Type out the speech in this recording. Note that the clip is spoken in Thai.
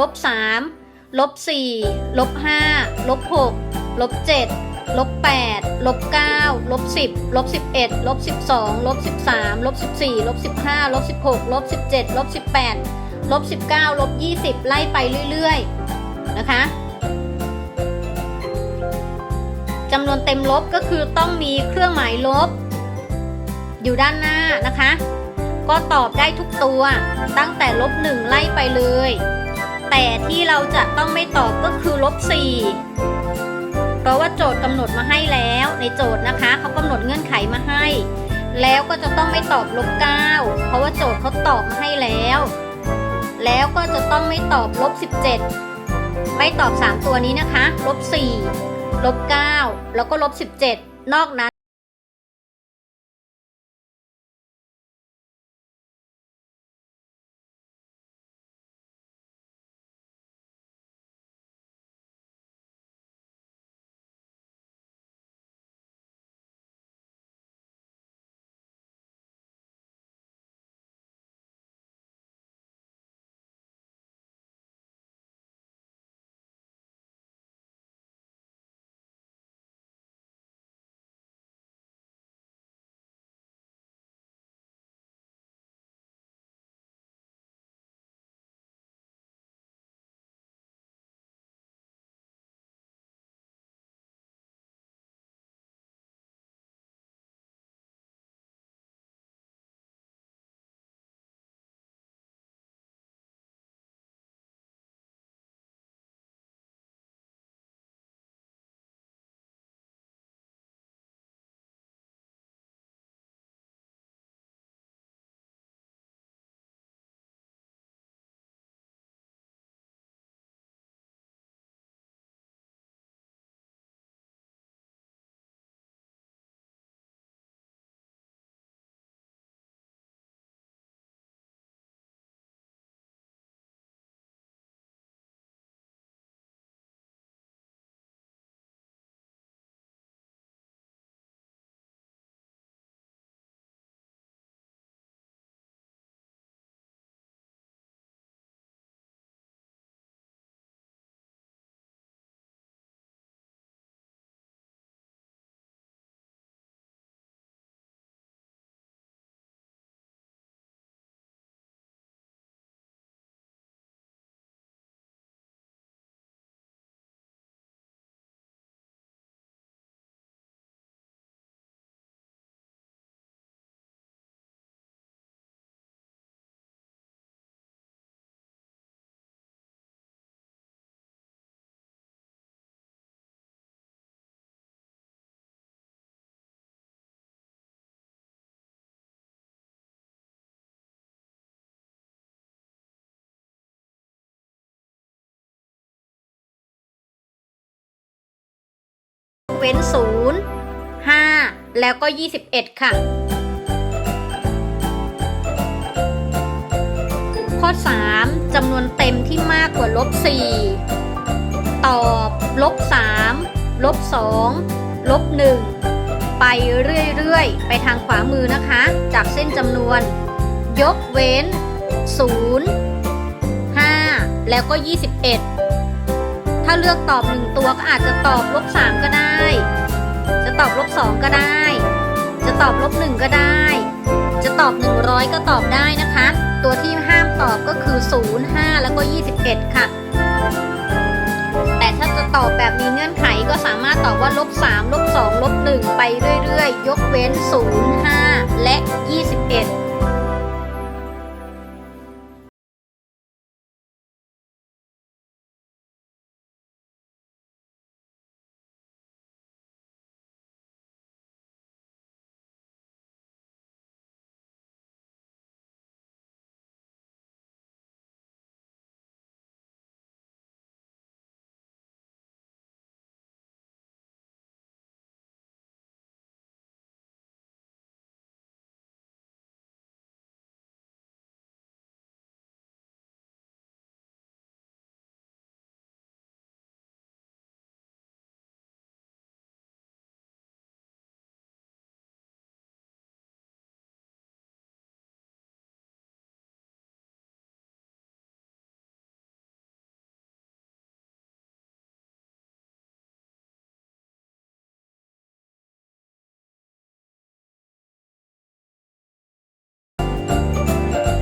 ลบสามลบสี่ลบห้าลบหกลบเจ็ดลบแปดลบเก้าลบสิบลบสิบเอ็ดลบสิบสองลบสิบสามลบสิบสี่ลบสิบห้าลบสิบหกลบสิบเจ็ดลบสิบแปดลบสิบเก้าลบยี่สิบไล่ไปเรื่อยๆ นะคะจำนวนเต็มลบก็คือต้องมีเครื่องหมายลบ อยู่ด้านหน้านะคะ ก็ตอบได้ทุกตัวตั้งแต่ลบหนึ่งไล่ไปเลย แต่ที่เราจะต้องไม่ตอบก็คือลบสี่เพราะว่าโจทย์กำหนดมาให้แล้วในโจทย์นะคะเขากำหนดเงื่อนไขมาให้ แล้วก็จะต้องไม่ตอบลบเก้าเพราะว่าโจทย์เขาตอบมาให้แล้ว แล้วก็จะต้องไม่ตอบลบสิบเจ็ดไม่ตอบ 3 ตัวนี้นะคะลบสี่ลบเก้าแล้วก็ลบสิบเจ็ดนอกนั้น เว้นศูนย์ห้าแล้วก็ยี่สิบเอ็ดค่ะ ข้อ 3จำนวนเต็มที่มากกว่าลบ 4 ตอบลบ 3 ลบ 2 ลบ 1 ไปเรื่อย ๆ ไปทางขวามือนะคะ จากเส้นจำนวน ยกเว้น 0 5 แล้วก็ 21ถ้าเลือกตอบ 1 ตัวก็อาจจะตอบลบ3ก็ได้ จะตอบลบ2ก็ได้ จะตอบลบ1ก็ได้ จะตอบ 100 ก็ตอบได้นะคะ ตัวที่ห้ามตอบก็คือ 0 5 แล้วก็ 21 ค่ะ แต่ถ้าจะตอบแบบมีเงื่อนไขก็สามารถตอบว่าลบ3ลบ2ลบ1ไปเรื่อยๆ ยกเว้น 0 5 และ 21